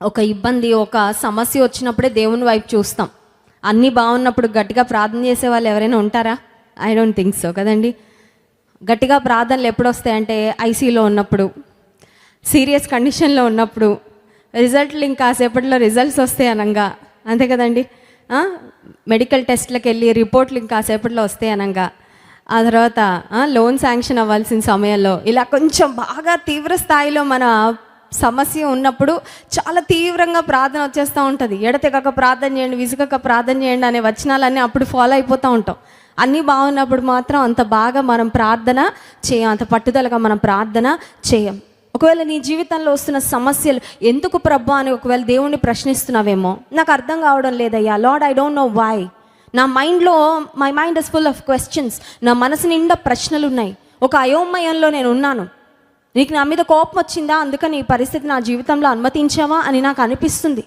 ఒక ఇబ్బంది ఒక సమస్య వచ్చినప్పుడే దేవుని వైపు చూస్తాం. అన్నీ బాగున్నప్పుడు గట్టిగా ప్రార్థన చేసే వాళ్ళు ఎవరైనా ఉంటారా? ఐ డోంట్ థింక్ సో కదండి? గట్టిగా ప్రార్థనలు ఎప్పుడు వస్తాయంటే ఐసీలో ఉన్నప్పుడు సీరియస్ కండిషన్లో ఉన్నప్పుడు రిజల్ట్లు ఇంకా కాసేపట్లో రిజల్ట్స్ వస్తాయి అనగా. అంతే కదండి? మెడికల్ టెస్ట్లకు వెళ్ళి రిపోర్ట్లు ఇంకా కాసేపట్లో వస్తాయి అనగా. ఆ తర్వాత లోన్ శాంక్షన్ అవ్వాల్సిన సమయంలో ఇలా కొంచెం బాగా తీవ్ర స్థాయిలో మన సమస్య ఉన్నప్పుడు చాలా తీవ్రంగా ప్రార్థన వచ్చేస్తూ ఉంటుంది. ఎడతెగక ప్రార్థన చేయండి విసుగక ప్రార్థన చేయండి అనే వచనాలన్నీ అప్పుడు ఫాలో అయిపోతూ ఉంటాం. అన్నీ బాగున్నప్పుడు మాత్రం అంత బాగా మనం ప్రార్థన చేయం అంత పట్టుదలగా మనం ప్రార్థన చేయం. ఒకవేళ నీ జీవితంలో వస్తున్న సమస్యలు ఎందుకు ప్రభు అని ఒకవేళ దేవుణ్ణి ప్రశ్నిస్తున్నావేమో? నాకు అర్థం కావడం లేదయ్యా. Lord I don't know why. నా మైండ్లో my mind is full of questions నా మనసు నిండా ప్రశ్నలు ఉన్నాయి. ఒక అయోమయంలో నేను ఉన్నాను. నీకు నా మీద కోపం వచ్చిందా? అందుకని ఈ పరిస్థితి నా జీవితంలో అనుమతించావా అని నాకు అనిపిస్తుంది.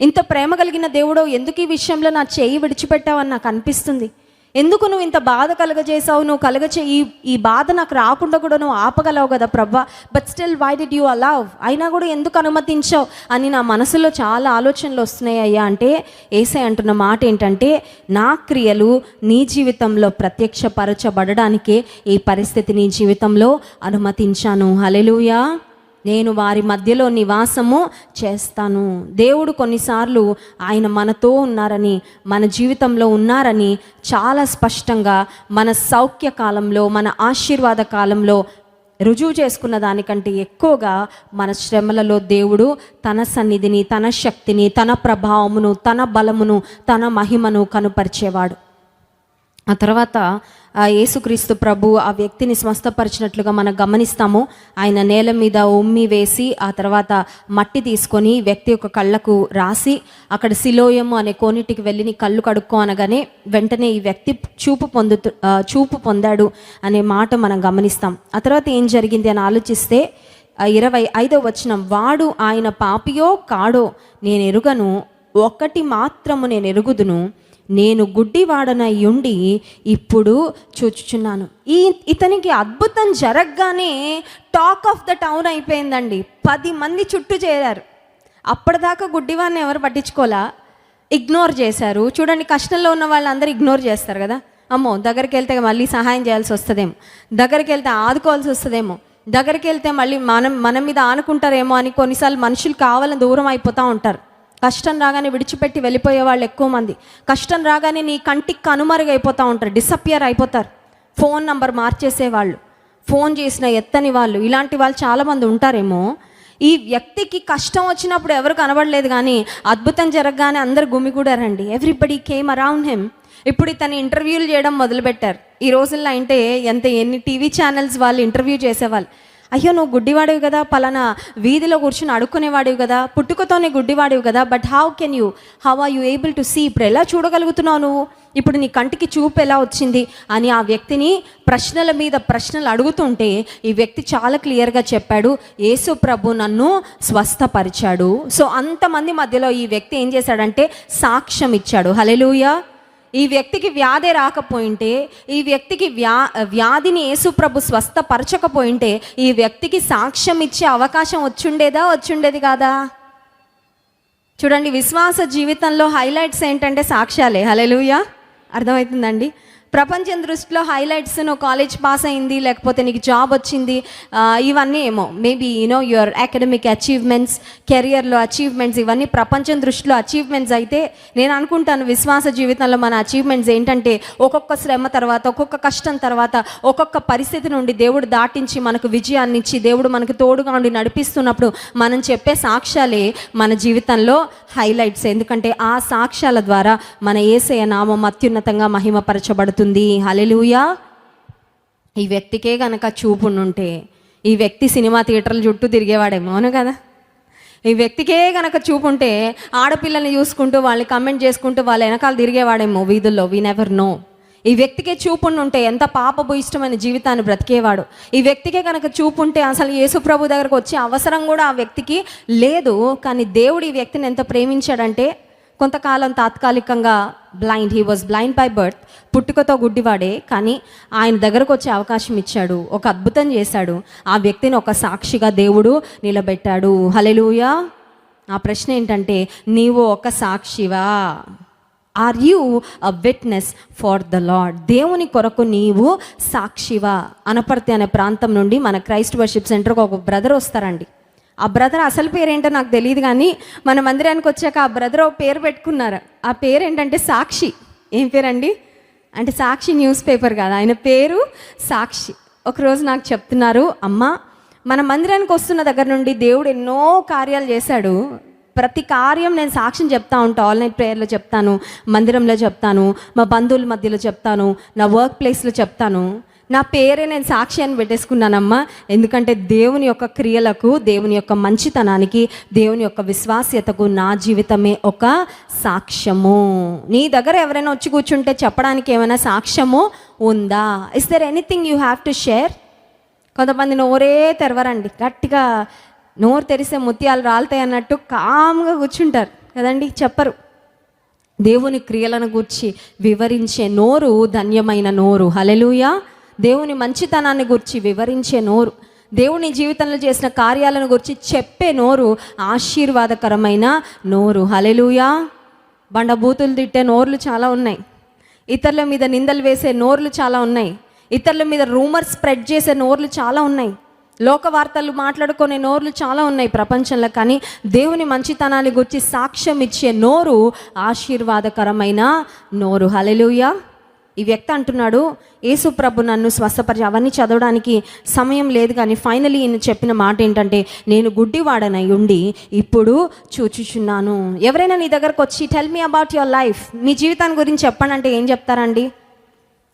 ఇంత ప్రేమ కలిగిన దేవుడు ఎందుకు ఈ విషయంలో నా చేయి విడిచిపెట్టావని నాకు అనిపిస్తుంది. ఎందుకు నువ్వు ఇంత బాధ కలగజేసావు నువ్వు కలగచే ఈ ఈ బాధ నాకు రాకుండా కూడా నువ్వు ఆపగలవు కదా ప్రభా. But still why did you allow అయినా కూడా ఎందుకు అనుమతించావు? అని నా మనసులో చాలా ఆలోచనలు వస్తున్నాయి అయ్యా. అంటే ఏసై అంటున్న మాట ఏంటంటే నా క్రియలు నీ జీవితంలో ప్రత్యక్షపరచబడడానికే ఈ పరిస్థితి నీ జీవితంలో అనుమతించాను. హలెలుయా నేను వారి మధ్యలో నివాసము చేస్తాను. దేవుడు కొన్నిసార్లు ఆయన మనతో ఉన్నారని మన జీవితంలో ఉన్నారని చాలా స్పష్టంగా మన సౌఖ్య కాలంలో మన ఆశీర్వాద కాలంలో రుజువు చేసుకున్న దానికంటే ఎక్కువగా మన శ్రమలలో దేవుడు తన సన్నిధిని తన శక్తిని తన ప్రభావమును తన బలమును తన మహిమను కనుపరిచేవాడు. ఆ తర్వాత యేసుక్రీస్తు ప్రభు ఆ వ్యక్తిని స్వస్థపరిచినట్లుగా మనం గమనిస్తాము. ఆయన నేల మీద ఉమ్మి వేసి ఆ తర్వాత మట్టి తీసుకొని వ్యక్తి యొక్క కళ్ళకు రాసి అక్కడ సిలోయము అనే కోనిటికి వెళ్ళి నీ కళ్ళు కడుక్కో అనగానే వెంటనే ఈ వ్యక్తి చూపు పొందుతు చూపు పొందాడు అనే మాట మనం గమనిస్తాం. ఆ తర్వాత ఏం జరిగింది అని ఆలోచిస్తే ఇరవై ఐదో వచనం వాడు ఆయన పాపియో కాడో నేను ఎరుగను ఒక్కటి మాత్రము నేను ఎరుగుదును నేను గుడ్డివాడనై ఉండి ఇప్పుడు చూచుచున్నాను. ఈ ఇతనికి అద్భుతం జరగగానే టాక్ ఆఫ్ ద టౌన్ అయిపోయిందండి. పది మంది చుట్టూ చేరారు. అప్పటిదాకా గుడ్డివాడిని ఎవరు పట్టించుకోలా? ఇగ్నోర్ చేశారు. చూడండి కష్టంలో ఉన్న వాళ్ళందరూ ఇగ్నోర్ చేస్తారు కదా. అమ్మో దగ్గరికి వెళ్తే మళ్ళీ సహాయం చేయాల్సి వస్తుందేమో. దగ్గరికి వెళ్తే ఆదుకోవాల్సి వస్తుందేమో. దగ్గరికి వెళ్తే మళ్ళీ మనం మన మీద ఆనుకుంటారేమో అని కొన్నిసార్లు మనుషులు కావాలని దూరం అయిపోతూ ఉంటారు. కష్టం రాగానే విడిచిపెట్టి వెళ్ళిపోయే వాళ్ళు ఎక్కువ మంది. కష్టం రాగానే నీ కంటికి కనుమరుగైపోతూ ఉంటారు డిసప్పియర్ అయిపోతారు. ఫోన్ నంబర్ మార్చేసేవాళ్ళు ఫోన్ చేసిన ఎత్తని వాళ్ళు ఇలాంటి వాళ్ళు చాలామంది ఉంటారేమో. ఈ వ్యక్తికి కష్టం వచ్చినప్పుడు ఎవరు కనబడలేదు కానీ అద్భుతం జరగగానే అందరు గుమిగూడారండి. ఎవ్రీబడి కేమ్ అరౌండ్ హెమ్ ఇప్పుడు ఇతను ఇంటర్వ్యూలు చేయడం మొదలుపెట్టారు. ఈ రోజుల్లో అంటే ఎంత ఎన్ని టీవీ ఛానల్స్ వాళ్ళు ఇంటర్వ్యూ చేసేవాళ్ళు. అయ్యో నువ్వు గుడ్డివాడివి కదా పలానా వీధిలో కూర్చుని అడుక్కునేవాడివి కదా పుట్టుకతోనే గుడ్డివాడివి కదా but how can you how are you able to see ఇప్పుడు ఎలా చూడగలుగుతున్నావు నువ్వు? ఇప్పుడు నీ కంటికి చూపు ఎలా వచ్చింది? అని ఆ వ్యక్తిని ప్రశ్నల మీద ప్రశ్నలు అడుగుతుంటే ఈ వ్యక్తి చాలా క్లియర్గా చెప్పాడు యేసు ప్రభు నన్ను స్వస్థపరిచాడు. సో అంతమంది మధ్యలో ఈ వ్యక్తి ఏం చేశాడంటే సాక్ష్యం ఇచ్చాడు. హలెలుయా ఈ వ్యక్తికి వ్యాధి రాకపోయింటే ఈ వ్యక్తికి వ్యా వ్యాధిని యేసుప్రభు స్వస్థపరచకపోయింటే ఈ వ్యక్తికి సాక్ష్యం ఇచ్చే అవకాశం వచ్చుండేదా వచ్చుండేది కాదా? చూడండి విశ్వాస జీవితంలో హైలైట్స్ ఏంటంటే సాక్ష్యాలే. హలెలుయా అర్థమవుతుందండి? ప్రపంచం దృష్టిలో హైలైట్స్ నువ్వు కాలేజ్ పాస్ అయింది లేకపోతే నీకు జాబ్ వచ్చింది ఇవన్నీ ఏమో. Maybe you know your academic achievements కెరియర్లో అచీవ్మెంట్స్ ఇవన్నీ ప్రపంచం దృష్టిలో అచీవ్మెంట్స్ అయితే నేను అనుకుంటాను విశ్వాస జీవితంలో మన అచీవ్మెంట్స్ ఏంటంటే ఒక్కొక్క శ్రమ తర్వాత ఒక్కొక్క కష్టం తర్వాత ఒక్కొక్క పరిస్థితి నుండి దేవుడు దాటించి మనకు విజయాన్ని ఇచ్చి దేవుడు మనకు తోడుగా ఉండి నడిపిస్తున్నప్పుడు మనం చెప్పే సాక్ష్యాలే మన జీవితంలో హైలైట్స్. ఎందుకంటే ఆ సాక్ష్యాల ద్వారా మన ఏసయ నామం అత్యున్నతంగా మహిమపరచబడుతుంది. హలెలూయా ఈ వ్యక్తికే కనుక చూపుండుంటే ఈ వ్యక్తి సినిమా థియేటర్ల చుట్టూ తిరిగేవాడేమో అవును కదా? ఈ వ్యక్తికే కనుక చూపుంటే ఆడపిల్లల్ని చూసుకుంటూ వాళ్ళని కమెంట్ చేసుకుంటూ వాళ్ళ వెనకాల తిరిగేవాడేమో వీధుల్లో వీ నెవర్ నో ఈ వ్యక్తికే చూపుండుంటే ఎంత పాపపు ఇష్టమైన జీవితాన్ని బ్రతికేవాడు. ఈ వ్యక్తికే కనుక చూపుంటే అసలు యేసుప్రభు దగ్గరకు వచ్చే అవసరం కూడా ఆ వ్యక్తికి లేదు. కానీ దేవుడు ఈ వ్యక్తిని ఎంత ప్రేమించాడంటే కొంతకాలం తాత్కాలికంగా blind he was blind by birth పుట్టుకతో గుడ్డివాడే కానీ ఆయన దగ్గరకు వచ్చే అవకాశం ఇచ్చాడు. ఒక అద్భుతం చేశాడు. ఆ వ్యక్తిని ఒక సాక్షిగా దేవుడు నిలబెట్టాడు. హలెలుయా ఆ ప్రశ్న ఏంటంటే నీవు ఒక సాక్షివా? Are you a witness for the lord దేవుని కొరకు నీవు సాక్షివా? అనపర్తి అనే ప్రాంతం నుండి మన క్రైస్ట్ వర్షిప్ సెంటర్కి ఒక బ్రదర్ వస్తారండి. ఆ బ్రదర్ అసలు పేరేంటో నాకు తెలియదు కానీ మన మందిరానికి వచ్చాక ఆ బ్రదర్ ఒక పేరు పెట్టుకున్నారు. ఆ పేరు ఏంటంటే సాక్షి. ఏం పేరండి? అంటే సాక్షి న్యూస్ పేపర్ కాదు. ఆయన పేరు సాక్షి. ఒకరోజు నాకు చెప్తున్నారు అమ్మ మన మందిరానికి వస్తున్న దగ్గర నుండి దేవుడు ఎన్నో కార్యాలు చేశాడు. ప్రతి కార్యం నేను సాక్ష్యం చెప్తా ఉంటాను ఆల్ నైట్ ప్రేయర్లో చెప్తాను మందిరంలో చెప్తాను మా బంధువుల మధ్యలో చెప్తాను నా వర్క్ ప్లేస్లో చెప్తాను. నా పేరే నేను సాక్షి అని పెట్టేసుకున్నానమ్మా. ఎందుకంటే దేవుని యొక్క క్రియలకు దేవుని యొక్క మంచితనానికి దేవుని యొక్క విశ్వాస్యతకు నా జీవితమే ఒక సాక్ష్యము. నీ దగ్గర ఎవరైనా వచ్చి కూర్చుంటే చెప్పడానికి ఏమైనా సాక్ష్యము ఉందా? Is there anything you have to share కొంతమంది నోరే తెరవరండి. గట్టిగా నోరు తెరిసే ముత్యాలు రాలుతాయి అన్నట్టు కామ్గా కూర్చుంటారు. కదండి? చెప్పరు. దేవుని క్రియలను గూర్చి వివరించే నోరు ధన్యమైన నోరు. హలెలుయా దేవుని మంచితనాన్ని గురించి వివరించే నోరు దేవుని జీవితంలో చేసిన కార్యాలను గురించి చెప్పే నోరు ఆశీర్వాదకరమైన నోరు. హలెలుయా బండబూతులు తిట్టే నోర్లు చాలా ఉన్నాయి. ఇతరుల మీద నిందలు వేసే నోర్లు చాలా ఉన్నాయి. ఇతరుల మీద రూమర్ స్ప్రెడ్ చేసే నోర్లు చాలా ఉన్నాయి. లోక వార్తలు మాట్లాడుకునే నోర్లు చాలా ఉన్నాయి ప్రపంచంలో కానీ దేవుని మంచితనాన్ని గురించి సాక్ష్యం ఇచ్చే నోరు ఆశీర్వాదకరమైన నోరు. హలెలుయా ఈ వ్యక్తి అంటున్నాడు యేసు ప్రభు నన్ను స్వస్థపరిచి అవన్నీ చదవడానికి సమయం లేదు కానీ ఫైనలీ ఈయన చెప్పిన మాట ఏంటంటే నేను గుడ్డివాడనై ఉండి ఇప్పుడు చూచుచున్నాను. ఎవరైనా నీ దగ్గరకు వచ్చి tell me about your life మీ జీవితాన్ని గురించి చెప్పండి అంటే ఏం చెప్తారండి?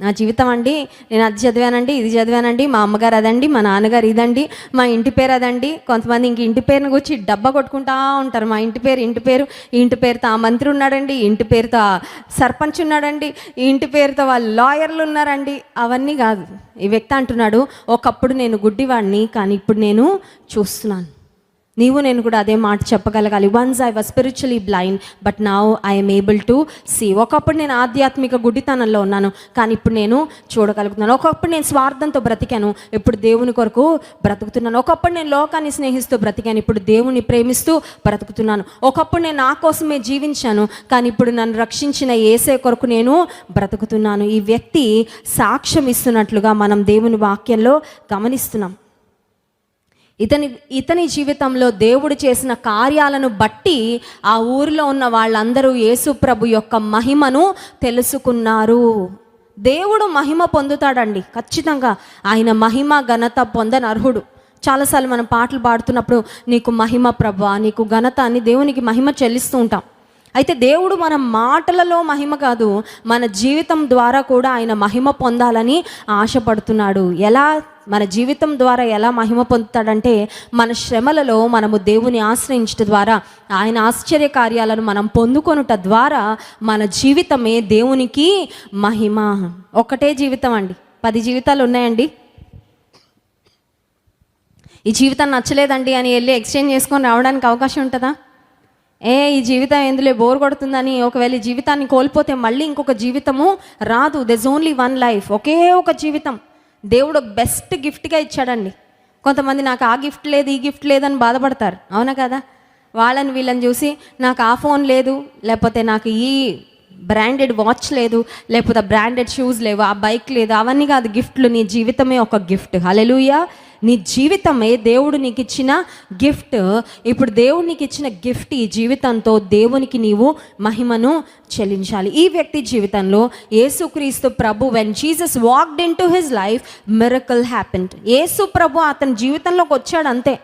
నా జీవితం అండి నేను అది చదివానండి ఇది చదివానండి మా అమ్మగారు అదండి మా నాన్నగారు ఇదండి మా ఇంటి పేరు అదండి. కొంతమంది ఇంక ఇంటి పేరుని గురించి డబ్బా కొట్టుకుంటా ఉంటారు. మా ఇంటి పేరు ఇంటి పేరు ఇంటి పేరుతో ఆ మంత్రి ఉన్నాడండి ఇంటి పేరుతో ఆ సర్పంచ్ ఉన్నాడండి ఇంటి పేరుతో వాళ్ళ లాయర్లు ఉన్నారండి. అవన్నీ కాదు. ఈ వ్యక్తి అంటున్నాడు ఒకప్పుడు నేను గుడ్డివాడిని కానీ ఇప్పుడు నేను చూస్తున్నాను. నీవు నేను కూడా అదే మాట చెప్పగలగాలి. Once I was spiritually blind but now I'm able to see ఒకప్పుడు నేను ఆధ్యాత్మిక గుడ్డితనంలో ఉన్నాను కానీ ఇప్పుడు నేను చూడగలుగుతున్నాను. ఒకప్పుడు నేను స్వార్థంతో బ్రతికాను ఇప్పుడు దేవుని కొరకు బ్రతుకుతున్నాను. ఒకప్పుడు నేను లోకాన్ని స్నేహిస్తూ బ్రతికాను ఇప్పుడు దేవుని ప్రేమిస్తూ బ్రతుకుతున్నాను. ఒకప్పుడు నేను నా కోసమే జీవించాను కానీ ఇప్పుడు నన్ను రక్షించిన ఏసే కొరకు నేను బ్రతుకుతున్నాను. ఈ వ్యక్తి సాక్ష్యం ఇస్తున్నట్లుగా మనం దేవుని వాక్యంలో గమనిస్తున్నాం. ఇతని ఇతని జీవితంలో దేవుడు చేసిన కార్యాలను బట్టి ఆ ఊరిలో ఉన్న వాళ్ళందరూ యేసుప్రభు యొక్క మహిమను తెలుసుకున్నారు. దేవుడు మహిమ పొందుతాడండి. ఖచ్చితంగా ఆయన మహిమ ఘనత పొందని అర్హుడు. చాలాసార్లు మనం పాటలు పాడుతున్నప్పుడు నీకు మహిమ ప్రభ నీకు ఘనత అని దేవునికి మహిమ చెల్లిస్తూ ఉంటాం. అయితే దేవుడు మన మాటలలో మహిమ కాదు మన జీవితం ద్వారా కూడా ఆయన మహిమ పొందాలని ఆశపడుతున్నాడు. ఎలా? మన జీవితం ద్వారా ఎలా మహిమ పొందుతాడంటే మన శ్రమలలో మనము దేవుని ఆశ్రయించట ద్వారా ఆయన ఆశ్చర్య కార్యాలను మనం పొందుకొనుట ద్వారా మన జీవితమే దేవునికి మహిమ. ఒకటే జీవితం అండి. పది జీవితాలు ఉన్నాయండి. ఈ జీవితం నచ్చలేదండి అని వెళ్ళి ఎక్స్చేంజ్ చేసుకొని రావడానికి అవకాశం ఉంటుందా? ఏ ఈ జీవితం ఎందులో బోర్ కొడుతుందని ఒకవేళ ఈ జీవితాన్ని కోల్పోతే మళ్ళీ ఇంకొక జీవితము రాదు. దెస్ ఓన్లీ వన్ లైఫ్ ఒకే ఒక జీవితం. దేవుడు బెస్ట్ గిఫ్ట్గా ఇచ్చాడండి. కొంతమంది నాకు ఆ గిఫ్ట్ లేదు ఈ గిఫ్ట్ లేదని బాధపడతారు. అవునా కదా? వాళ్ళని వీళ్ళని చూసి నాకు ఆ ఫోన్ లేదు లేకపోతే నాకు ఈ బ్రాండెడ్ వాచ్ లేదు లేకపోతే బ్రాండెడ్ షూస్ లేవు ఆ బైక్ లేదు అవన్నీ కాదు గిఫ్ట్లు. నీ జీవితమే ఒక గిఫ్ట్. హలెలుయా నీ జీవితమే దేవుడు నీకు ఇచ్చిన గిఫ్ట్. ఇప్పుడు దేవుడు నీకు ఇచ్చిన గిఫ్ట్ ఈ జీవితంతో దేవునికి నీవు మహిమను చెల్లించాలి. ఈ వ్యక్తి జీవితంలో యేసుక్రీస్తు ప్రభు when Jesus walked into his life miracle happened Yesu ప్రభు అతని జీవితంలోకి వచ్చాడు అంతే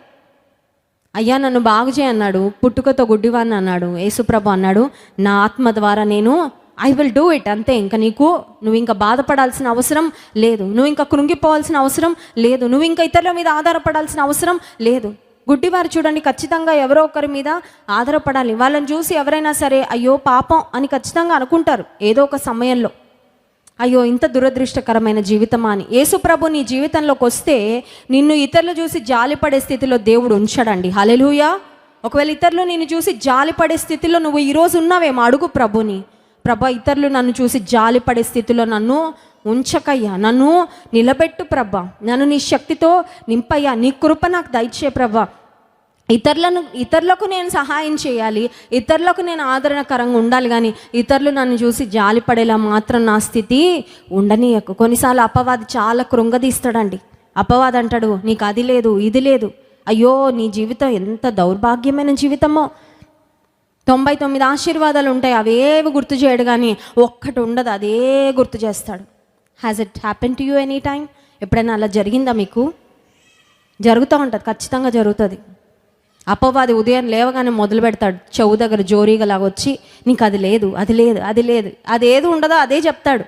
అయ్యా నన్ను బాగు అన్నాడు. పుట్టుకతో గుడ్డివాన్ని అన్నాడు. యేసుప్రభు అన్నాడు నా ఆత్మ ద్వారా నేను ఐ విల్ డూ ఇట్ అంతే ఇంకా నీకు నువ్వు ఇంకా బాధపడాల్సిన అవసరం లేదు. నువ్వు ఇంకా కృంగిపోవాల్సిన అవసరం లేదు. నువ్వు ఇంకా ఇతరుల మీద ఆధారపడాల్సిన అవసరం లేదు. గుడ్డివారు చూడండి ఖచ్చితంగా ఎవరో ఒకరి మీద ఆధారపడాలి. వాళ్ళని చూసి ఎవరైనా సరే అయ్యో పాపం అని ఖచ్చితంగా అనుకుంటారు. ఏదో ఒక సమయంలో. అయ్యో ఇంత దురదృష్టకరమైన జీవితమా అని. యేసుప్రభు నీ జీవితంలోకి వస్తే నిన్ను ఇతరులు చూసి జాలిపడే స్థితిలో దేవుడు ఉంచాడండి. హలెలుయా ఒకవేళ ఇతరులు నిన్ను చూసి జాలిపడే స్థితిలో నువ్వు ఈరోజు ఉన్నావేమో అడుగు ప్రభుని. ప్రభ ఇతరులు నన్ను చూసి జాలిపడే స్థితిలో నన్ను ఉంచకయ్యా. నన్ను నిలబెట్టు ప్రభ. నన్ను నీ శక్తితో నింపయ్యా. నీ కృప నాకు దయచే ప్రభా. ఇతరులను ఇతరులకు నేను సహాయం చేయాలి ఇతరులకు నేను ఆదరణకరంగా ఉండాలి కానీ ఇతరులు నన్ను చూసి జాలిపడేలా మాత్రం నా స్థితి ఉండనీయకు. కొన్నిసార్లు అపవాది చాలా కృంగదీస్తాడండి. అపవాది అంటాడు నీకు అది లేదు ఇది లేదు. అయ్యో నీ జీవితం ఎంత దౌర్భాగ్యమైన జీవితమో. తొంభై తొమ్మిది ఆశీర్వాదాలు ఉంటాయి అవేవి గుర్తు చేయడు కానీ ఒక్కటి ఉండదు అదే గుర్తు చేస్తాడు. Has it happen to you any time ఎప్పుడైనా అలా జరిగిందా మీకు? జరుగుతూ ఉంటుంది ఖచ్చితంగా జరుగుతుంది. అపవాది ఉదయం లేవగానే మొదలు పెడతాడు. చెవు దగ్గర జోరీగలాగా వచ్చి నీకు అది లేదు అది లేదు అది లేదు అది ఏది ఉండదో అదే చెప్తాడు.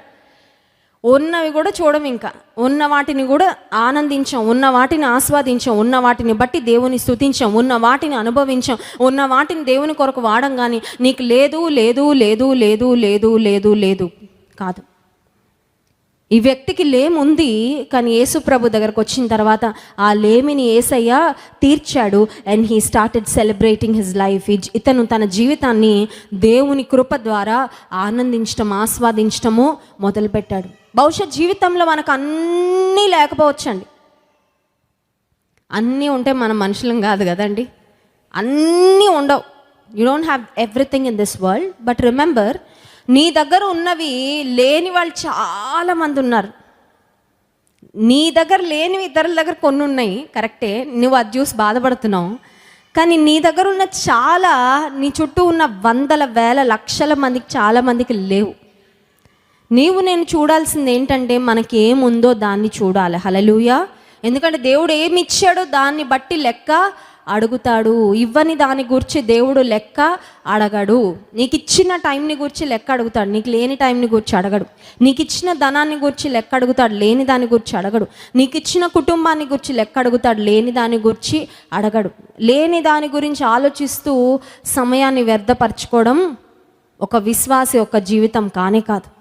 ఉన్నవి కూడా చూడం ఇంకా. ఉన్న వాటిని కూడా ఆనందించాం ఉన్న వాటిని ఆస్వాదించాం ఉన్న వాటిని బట్టి దేవుని స్థుతించాం ఉన్న వాటిని అనుభవించాం ఉన్న వాటిని దేవుని కొరకు వాడం కానీ నీకు లేదు లేదు లేదు లేదు లేదు లేదు లేదు కాదు. ఈ వ్యక్తికి లేముంది కానీ యేసు ప్రభు దగ్గరకు వచ్చిన తర్వాత ఆ లేమిని ఏసయ్య తీర్చాడు. And he started celebrating his life ఇతను తన జీవితాన్ని దేవుని కృప ద్వారా ఆనందించటం ఆస్వాదించటము మొదలుపెట్టాడు. బహుశా జీవితంలో మనకు అన్నీ లేకపోవచ్చండి. అన్నీ ఉంటే మనం మనుషులం కాదు కదండి. అన్నీ ఉండవు. You don't have everything in this world but remember నీ దగ్గర ఉన్నవి లేని వాళ్ళు చాలా మంది ఉన్నారు. నీ దగ్గర లేనివి ఇతరుల దగ్గర కొన్ని ఉన్నాయి కరెక్టే నువ్వు అది చూసి బాధపడుతున్నావు. కానీ నీ దగ్గర ఉన్న చాలా నీ చుట్టూ ఉన్న వందల వేల లక్షల మందికి చాలా మందికి లేవు. నీవు నేను చూడాల్సింది ఏంటంటే మనకి ఏముందో దాన్ని చూడాలి. హలలుయ ఎందుకంటే దేవుడు ఏమి ఇచ్చాడో దాన్ని బట్టి లెక్క అడుగుతాడు ఇవ్వని దాని గురించి దేవుడు లెక్క అడగడు. నీకు ఇచ్చిన టైంని గురించి లెక్క అడుగుతాడు. నీకు లేని టైంని గురించి అడగడు. నీకు ఇచ్చిన ధనాన్ని గురించి లెక్క అడుగుతాడు. లేని దాని గురించి అడగడు. నీకు ఇచ్చిన కుటుంబాన్ని గురించి లెక్క అడుగుతాడు. లేని దాని గురించి అడగడు. లేని దాని గురించి ఆలోచిస్తూ సమయాన్ని వ్యర్థపరచుకోవడం ఒక విశ్వాసి యొక్క జీవితం కానే కాదు.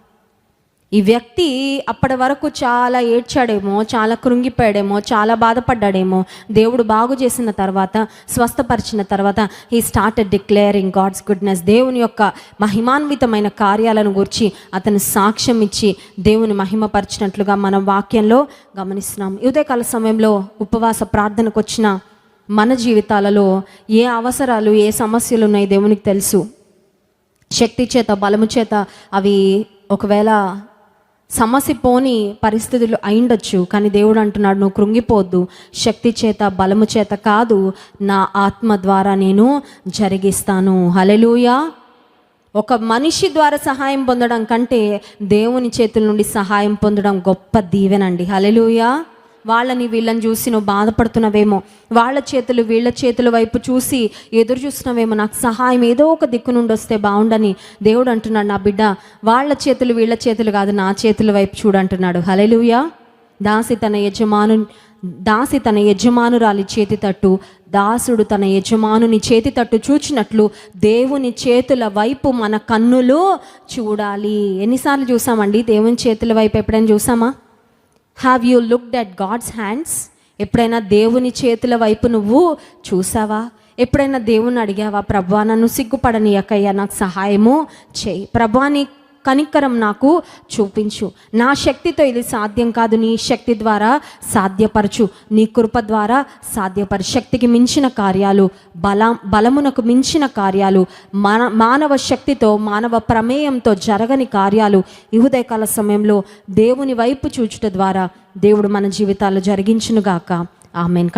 ఈ వ్యక్తి అప్పటి వరకు చాలా ఏడ్చాడేమో చాలా కృంగిపోయాడేమో చాలా బాధపడ్డాడేమో. దేవుడు బాగు చేసిన తర్వాత స్వస్థపరిచిన తర్వాత ఈ స్టార్ట్ డిక్లేరింగ్ గాడ్స్ గుడ్నెస్ దేవుని యొక్క మహిమాన్వితమైన కార్యాలను గురించి అతను సాక్ష్యం ఇచ్చి దేవుని మహిమపరిచినట్లుగా మనం వాక్యంలో గమనిస్తున్నాం. ఉదయకాల సమయంలో ఉపవాస ప్రార్థనకు వచ్చిన మన జీవితాలలో ఏ అవసరాలు ఏ సమస్యలు ఉన్నాయి దేవునికి తెలుసు. శక్తి చేత బలము చేత అవి ఒకవేళ సమస్య పోని పరిస్థితులు అయిండొచ్చు కానీ దేవుడు అంటున్నాడు నువ్వు కృంగిపోద్దు. శక్తి చేత బలము చేత కాదు నా ఆత్మ ద్వారా నేను జరిగిస్తాను. హలెలూయా ఒక మనిషి ద్వారా సహాయం పొందడం కంటే దేవుని చేతుల నుండి సహాయం పొందడం గొప్ప దీవెనండి. హలెలూయా వాళ్ళని వీళ్ళని చూసి నువ్వు బాధపడుతున్నావేమో వాళ్ళ చేతులు వీళ్ళ చేతుల వైపు చూసి ఎదురు చూస్తున్నావేమో నాకు సహాయం ఏదో ఒక దిక్కు నుండి వస్తే బాగుండని దేవుడు అంటున్నాడు నా బిడ్డ. వాళ్ళ చేతులు వీళ్ళ చేతులు కాదు నా చేతుల వైపు చూడంటున్నాడు హలెలుయా దాసి తన యజమాను దాసి తన యజమానురాలి చేతి తట్టు దాసుడు తన యజమానుని చేతి తట్టు చూచినట్లు దేవుని చేతుల వైపు మన కన్నులు చూడాలి. ఎన్నిసార్లు చూసామండి? దేవుని చేతుల వైపు ఎప్పుడైనా చూసామా? Have you looked at God's hands ఎప్పుడైనా దేవుని చేతుల వైపు నువ్వు చూసావా? ఎప్పుడైనా దేవుని అడిగావా? ప్రభా నన్ను సిగ్గుపడనీయకయ్యా నాకు సహాయము చేయి. ప్రభాని కనికరం నాకు చూపించు. నా శక్తితో ఇది సాధ్యం కాదు. నీ శక్తి ద్వారా సాధ్యపరచు. నీ కృప ద్వారా సాధ్యపరు శక్తికి మించిన కార్యాలు బల బలమునకు మించిన కార్యాలు మన మానవ శక్తితో మానవ ప్రమేయంతో జరగని కార్యాలు ఇహుదయకాల సమయంలో దేవుని వైపు చూచుట ద్వారా దేవుడు మన జీవితాలు జరిగించునుగాక. ఆమెన్.